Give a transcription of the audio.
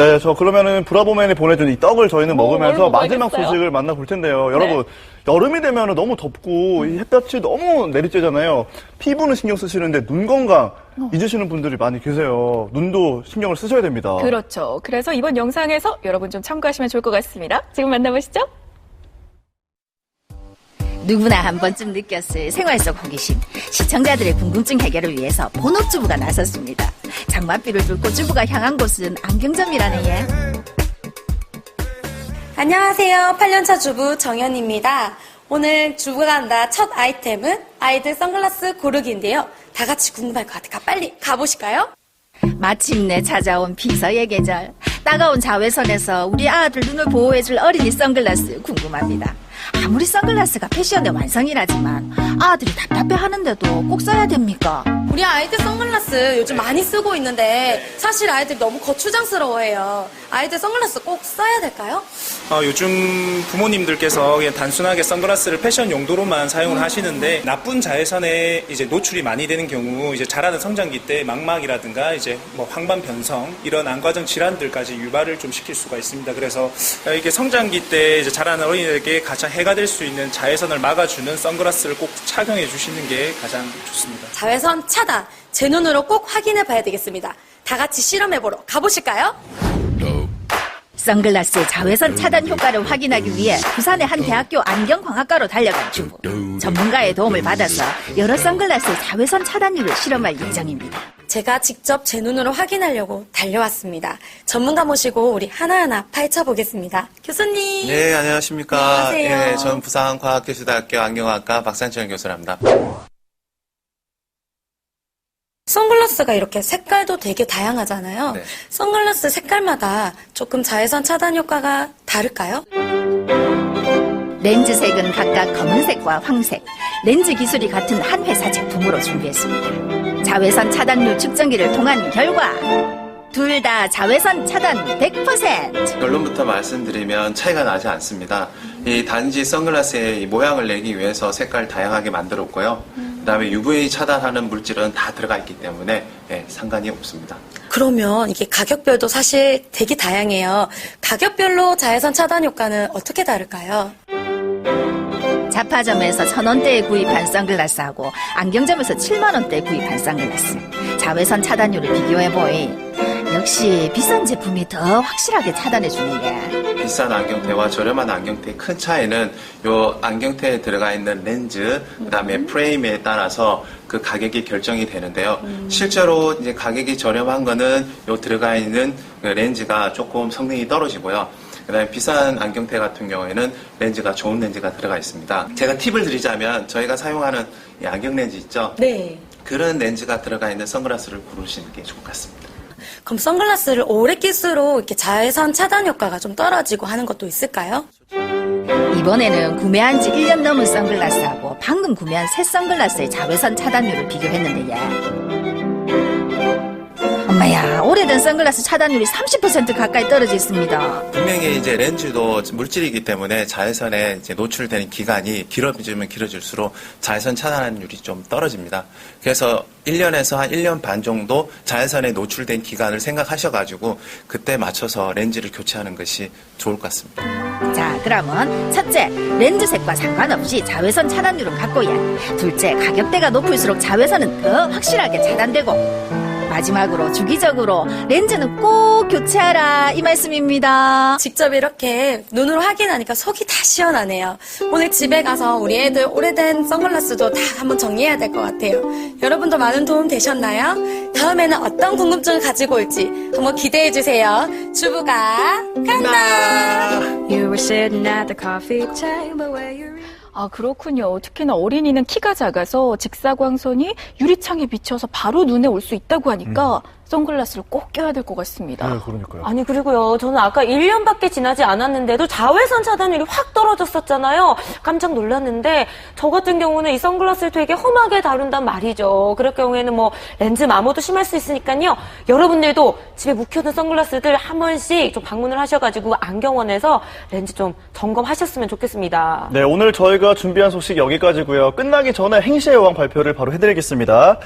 네, 저 그러면은 브라보맨이 보내준 이 떡을 저희는 뭐, 먹으면서 뭘 마지막 먹어야겠어요? 소식을 만나볼 텐데요. 네. 여러분, 여름이 되면 너무 덥고 이 햇볕이 너무 내리쬐잖아요. 피부는 신경 쓰시는데 눈 건강 어. 잊으시는 분들이 많이 계세요. 눈도 신경을 쓰셔야 됩니다. 그렇죠. 그래서 이번 영상에서 여러분 좀 참고하시면 좋을 것 같습니다. 지금 만나보시죠. 누구나 한 번쯤 느꼈을 생활 속 호기심. 시청자들의 궁금증 해결을 위해서 본업주부가 나섰습니다. 장맛비를 뚫고 주부가 향한 곳은 안경점이라는 예. 안녕하세요. 8년차 주부 정현입니다. 오늘 주부가 한다 첫 아이템은 아이들 선글라스 고르기인데요. 다 같이 궁금할 것 같으니까 빨리 가보실까요? 마침내 찾아온 비서의 계절. 따가운 자외선에서 우리 아들 눈을 보호해줄 어린이 선글라스 궁금합니다. 아무리 선글라스가 패션의 완성이라지만 아들이 답답해 하는데도 꼭 써야 됩니까? 우리 아이들 선글라스 요즘 많이 쓰고 있는데 사실 아이들 너무 거추장스러워해요. 아이들 선글라스 꼭 써야 될까요? 어, 요즘 부모님들께서 그냥 단순하게 선글라스를 패션 용도로만 사용을 하시는데 나쁜 자외선에 이제 노출이 많이 되는 경우 이제 자라는 성장기 때 망막이라든가 이제 뭐 황반 변성 이런 안과정 질환들까지 유발을 좀 시킬 수가 있습니다. 그래서 어, 이게 성장기 때 이제 자라는 어린이들에게 가장 해가 될 수 있는 자외선을 막아주는 선글라스를 꼭 착용해 주시는 게 가장 좋습니다. 자외선 차단 제 눈으로 꼭 확인해 봐야 되겠습니다. 다 같이 실험해 보러 가보실까요? 선글라스의 자외선 차단 효과를 확인하기 위해 부산의 한 대학교 안경광학과로 달려간 주부. 전문가의 도움을 받아서 여러 선글라스의 자외선 차단율을 실험할 예정입니다. 제가 직접 제 눈으로 확인하려고 달려왔습니다. 전문가 모시고 우리 하나하나 파헤쳐 보겠습니다. 교수님. 네, 안녕하십니까. 안녕하세요. 예, 저는 부산과학교수대학교 안경학과 박산철 교수랍니다. 선글라스가 이렇게 색깔도 되게 다양하잖아요. 네. 선글라스 색깔마다 조금 자외선 차단 효과가 다를까요? 렌즈색은 각각 검은색과 황색, 렌즈 기술이 같은 한 회사 제품으로 준비했습니다. 자외선 차단율 측정기를 통한 결과 둘 다 자외선 차단 100%! 결론부터 말씀드리면 차이가 나지 않습니다. 이 단지 선글라스의 이 모양을 내기 위해서 색깔 다양하게 만들었고요. 그 다음에 UVA 차단하는 물질은 다 들어가 있기 때문에 예, 상관이 없습니다. 그러면 이게 가격별도 사실 되게 다양해요. 가격별로 자외선 차단 효과는 어떻게 다를까요? 자파점에서 천 원대에 구입한 선글라스하고 안경점에서 7만 원대에 구입한 선글라스. 자외선 차단율을 비교해 보이. 역시 비싼 제품이 더 확실하게 차단해주네, 예. 비싼 안경테와 저렴한 안경테의 큰 차이는 요 안경테에 들어가 있는 렌즈, 그 다음에 프레임에 따라서 그 가격이 결정이 되는데요. 실제로 이제 가격이 저렴한 거는 요 들어가 있는 그 렌즈가 조금 성능이 떨어지고요. 그 다음에 비싼 안경테 같은 경우에는 렌즈가 좋은 렌즈가 들어가 있습니다. 제가 팁을 드리자면 저희가 사용하는 이 안경 렌즈 있죠? 네. 그런 렌즈가 들어가 있는 선글라스를 고르시는 게 좋을 것 같습니다. 그럼 선글라스를 오래 낄수록 이렇게 자외선 차단 효과가 좀 떨어지고 하는 것도 있을까요? 이번에는 구매한 지 1년 넘은 선글라스하고 방금 구매한 새 선글라스의 자외선 차단율을 비교했는데, 예. 엄마야, 오래된 선글라스 차단율이 30% 가까이 떨어져 있습니다. 분명히 이제 렌즈도 물질이기 때문에 자외선에 이제 노출되는 기간이 길어지면 길어질수록 자외선 차단율이 좀 떨어집니다. 그래서 1년에서 한 1년 반 정도 자외선에 노출된 기간을 생각하셔가지고 그때 맞춰서 렌즈를 교체하는 것이 좋을 것 같습니다. 자, 그러면 첫째, 렌즈 색과 상관없이 자외선 차단율은 같고야. 둘째, 가격대가 높을수록 자외선은 더 확실하게 차단되고. 마지막으로 주기적으로 렌즈는 꼭 교체하라 이 말씀입니다. 직접 이렇게 눈으로 확인하니까 속이 다 시원하네요. 오늘 집에 가서 우리 애들 오래된 선글라스도 다 한번 정리해야 될 것 같아요. 여러분도 많은 도움 되셨나요? 다음에는 어떤 궁금증을 가지고 올지 한번 기대해 주세요. 주부가 간다. You were sitting at the coffee table where you 아, 그렇군요. 특히나 어린이는 키가 작아서 직사광선이 유리창에 비쳐서 바로 눈에 올 수 있다고 하니까 선글라스를 꼭 껴야 될 것 같습니다. 네, 그러니까요. 아니 그리고요 저는 아까 1년밖에 지나지 않았는데도 자외선 차단율이 확 떨어졌었잖아요 깜짝 놀랐는데 저 같은 경우는 이 선글라스를 되게 험하게 다룬단 말이죠 그럴 경우에는 뭐 렌즈 마모도 심할 수 있으니까요 여러분들도 집에 묵혀둔 선글라스들 한 번씩 좀 방문을 하셔가지고 안경원에서 렌즈 좀 점검하셨으면 좋겠습니다 네, 오늘 저희가 준비한 소식 여기까지고요. 끝나기 전에 행시의 여왕 발표를 바로 해드리겠습니다.